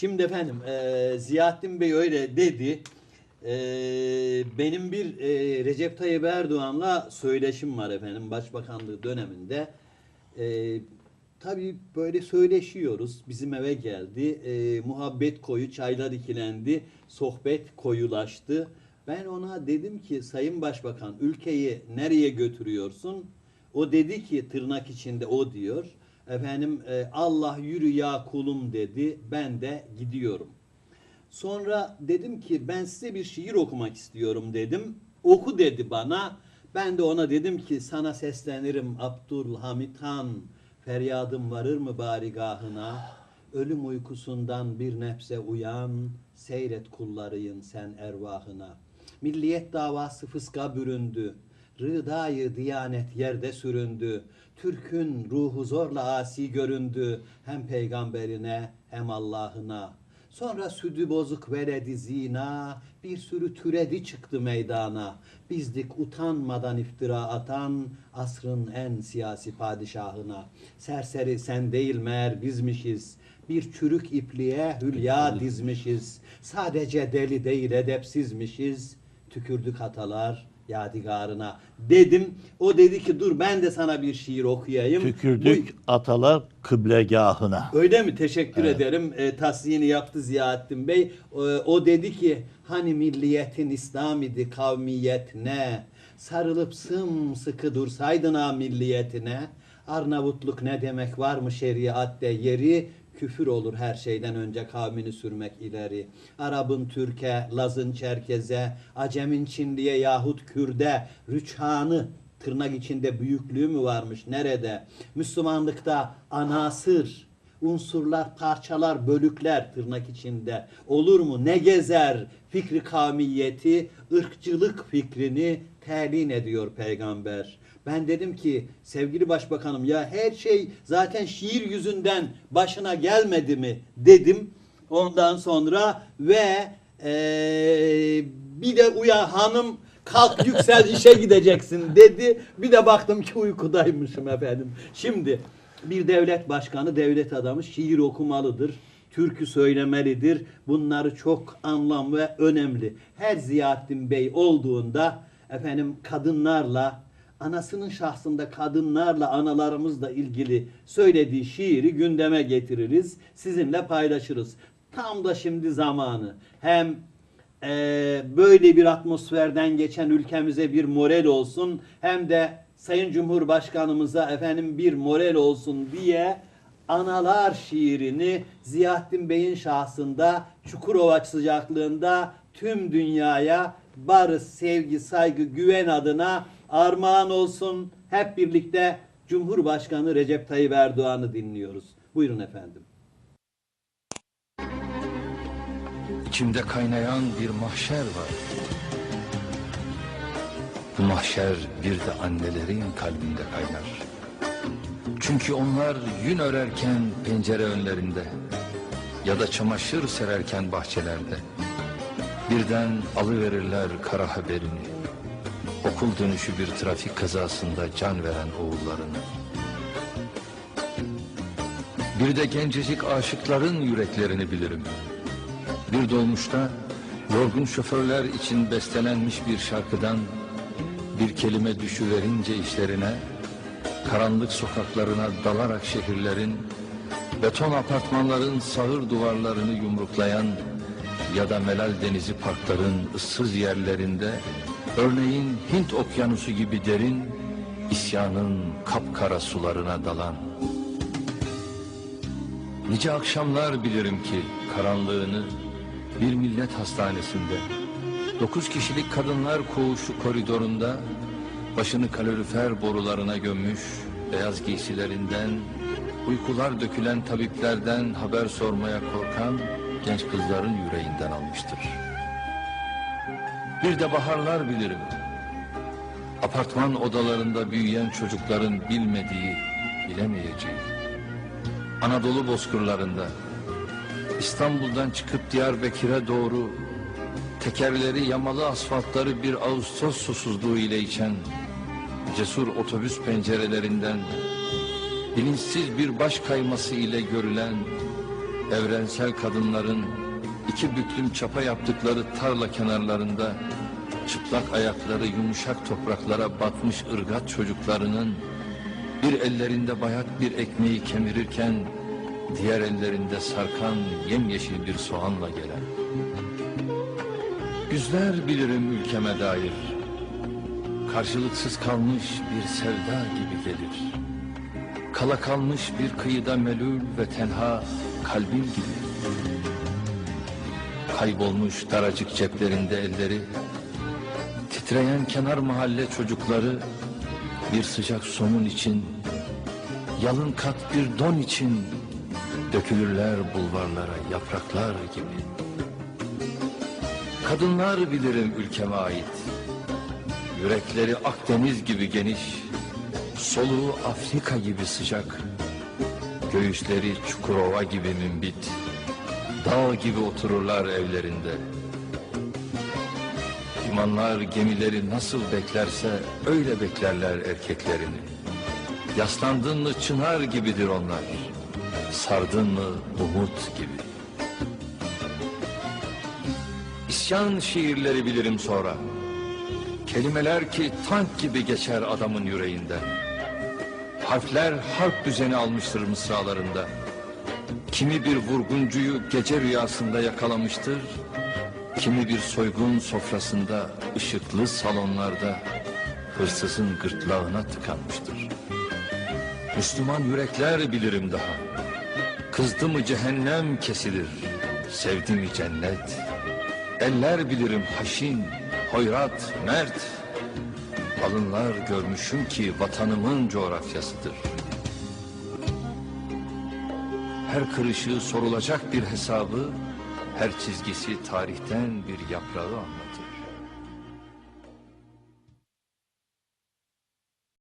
Şimdi efendim e, Ziyaettin Bey öyle dedi. E, benim bir e, Recep Tayyip Erdoğan'la söyleşim var efendim başbakanlığı döneminde. E, tabii böyle söyleşiyoruz. Bizim eve geldi. E, muhabbet koyu, çaylar ikilendi. Sohbet koyulaştı. Ben ona dedim ki Sayın Başbakan ülkeyi nereye götürüyorsun? O dedi ki tırnak içinde o diyor. Efendim e, Allah yürü ya kulum dedi. Ben de gidiyorum. Sonra dedim ki ben size bir şiir okumak istiyorum dedim. Oku dedi bana. Ben de ona dedim ki sana seslenirim Abdülhamit Han. Feryadım varır mı barigahına? Ölüm uykusundan bir nefse uyan. Seyret kullarıyın sen ervahına. Milliyet davası fıska büründü. Rıdayı diyanet yerde süründü. Türk'ün ruhu zorla asi göründü. Hem peygamberine hem Allah'ına. Sonra südü bozuk veledi zina, bir sürü türedi çıktı meydana. Bizdik utanmadan iftira atan, asrın en siyasi padişahına. Serseri sen değil meğer bizmişiz, bir çürük ipliğe hülya dizmişiz. Sadece deli değil edepsizmişiz, tükürdük hatalar yadigarına. Dedim, o dedi ki dur ben de sana bir şiir okuyayım. Tükürdük atalar kıblegahına. Öyle mi? Teşekkür ederim. E, tasdiyini yaptı Ziyaettin Bey. E, o dedi ki hani milliyetin İslam idi kavmiyet ne? Sarılıp sımsıkı dursaydın ha milliyetine. Arnavutluk ne demek var mı şeriatte yeri? Küfür olur her şeyden önce kavmini sürmek ileri. Arap'ın Türk'e, Laz'ın Çerkez'e, Acem'in Çinli'ye yahut Kürde, rüçhanı tırnak içinde büyüklüğü mü varmış nerede? Müslümanlıkta anasır, unsurlar, parçalar, bölükler tırnak içinde olur mu? Ne gezer fikri kavmiyeti, ırkçılık fikrini telin ediyor peygamber. Ben dedim ki sevgili başbakanım ya her şey zaten şiir yüzünden başına gelmedi mi dedim. Ondan sonra ve eee, bir de uya hanım kalk yüksel işe gideceksin dedi. Bir de baktım ki uykudaymışım efendim. Şimdi bir devlet başkanı, devlet adamı şiir okumalıdır. Türkü söylemelidir. Bunları çok anlam ve önemli. Her Ziyaettin Bey olduğunda efendim kadınlarla anasının şahsında kadınlarla analarımızla ilgili söylediği şiiri gündeme getiririz. Sizinle paylaşırız. Tam da şimdi zamanı. Hem eee, böyle bir atmosferden geçen ülkemize bir moral olsun hem de Sayın Cumhurbaşkanımıza efendim bir moral olsun diye analar şiirini Ziyaettin Bey'in şahsında Çukurova sıcaklığında tüm dünyaya barış, sevgi, saygı, güven adına armağan olsun. Hep birlikte Cumhurbaşkanı Recep Tayyip Erdoğan'ı dinliyoruz. Buyurun efendim. İçimde kaynayan bir mahşer var. Bu mahşer bir de annelerin kalbinde kaynar. Çünkü onlar yün örerken pencere önlerinde ya da çamaşır sererken bahçelerde birden alıverirler kara haberini. Okul dönüşü bir trafik kazasında can veren oğullarını. Bir de gencecik aşıkların yüreklerini bilirim. Bir dolmuşta yorgun şoförler için bestelenmiş bir şarkıdan bir kelime düşüverince işlerine, karanlık sokaklarına dalarak şehirlerin, beton apartmanların sağır duvarlarını yumruklayan ya da Melal Denizi parkların ıssız yerlerinde, örneğin Hint okyanusu gibi derin, isyanın kapkara sularına dalan. Nice akşamlar bilirim ki karanlığını bir millet hastanesinde dokuz kişilik kadınlar koğuşu koridorunda başını kalorifer borularına gömmüş beyaz giysilerinden uykular dökülen tabiplerden haber sormaya korkan genç kızların yüreğinden almıştır. Bir de baharlar bilirim. Apartman odalarında büyüyen çocukların bilmediği, bilemeyeceği. Anadolu bozkırlarında İstanbul'dan çıkıp Diyarbakır'a doğru tekerleri yamalı asfaltları bir Ağustos susuzluğu ile içen cesur otobüs pencerelerinden bilinçsiz bir baş kayması ile görülen evrensel kadınların iki büklüm çapa yaptıkları tarla kenarlarında çıplak ayakları yumuşak topraklara batmış ırgat çocuklarının bir ellerinde bayat bir ekmeği kemirirken diğer ellerinde sarkan yemyeşil bir soğanla gelen. Yüzler bilirim ülkeme dair. Karşılıksız kalmış bir sevda gibi gelir. Kala kalmış bir kıyıda melul ve tenha kalbim gibi. Kaybolmuş daracık ceplerinde elleri, titreyen kenar mahalle çocukları, bir sıcak somun için, yalın kat bir don için dökülürler bulvarlara yapraklar gibi. Kadınlar bilirim ülkeme ait. Yürekleri Akdeniz gibi geniş, soluğu Afrika gibi sıcak, göğüsleri Çukurova gibi mümbit, dağ gibi otururlar evlerinde. Limanlar gemileri nasıl beklerse öyle beklerler erkeklerini. Yaslandın mı çınar gibidir onlar, sardın mı umut gibi. İsyan şiirleri bilirim sonra. Kelimeler ki tank gibi geçer adamın yüreğinden. Harfler harp düzeni almıştır mısralarında. Kimi bir vurguncuyu gece rüyasında yakalamıştır. Kimi bir soygun sofrasında, ışıklı salonlarda hırsızın gırtlağına tıkanmıştır. Müslüman yürekler bilirim daha. Kızdı mı cehennem kesilir, sevdi mi cennet. Eller bilirim haşin, hoyrat, mert. Alınlar görmüşüm ki vatanımın coğrafyasıdır. Her kırışı sorulacak bir hesabı, her çizgisi tarihten bir yaprağı anlatır.